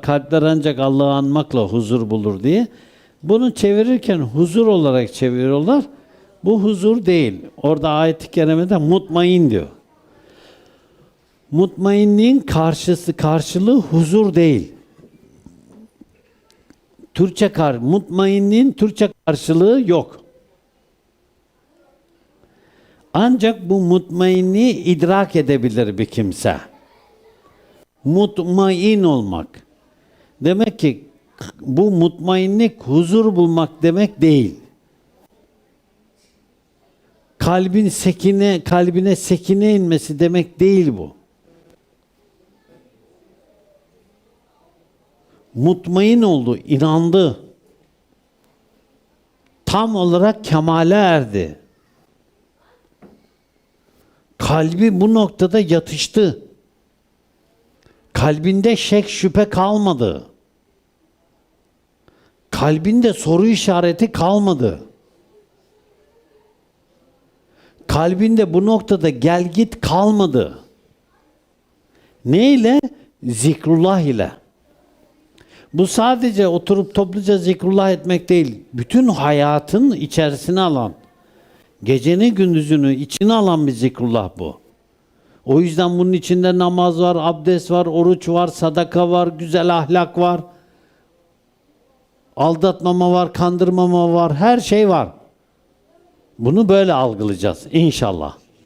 kalpler ancak Allah'ı anmakla huzur bulur diye. Bunu çevirirken huzur olarak çeviriyorlar. Bu huzur değil. Orada ayet-i kerimede mutmain diyor. Mutmainliğin karşısı karşılığı huzur değil. Türkçe kar mutmainliğin Türkçe karşılığı yok. Ancak bu mutmainliği idrak edebilir bir kimse. Mutmain olmak. Demek ki bu mutmainlik huzur bulmak demek değil. Kalbin sekine, kalbine sekine inmesi demek değil bu. Mutmain oldu, inandı. Tam olarak kemale erdi. Kalbi bu noktada yatıştı. Kalbinde şek şüphe kalmadı. Kalbinde soru işareti kalmadı. Kalbinde bu noktada gel git kalmadı. Ne ile? Zikrullah ile. Bu sadece oturup topluca zikrullah etmek değil. Bütün hayatın içerisine alan, geceni gündüzünü içine alan bir zikrullah bu. O yüzden bunun içinde namaz var, abdest var, oruç var, sadaka var, güzel ahlak var. Aldatmama var, kandırmama var, her şey var. Bunu böyle algılayacağız inşallah.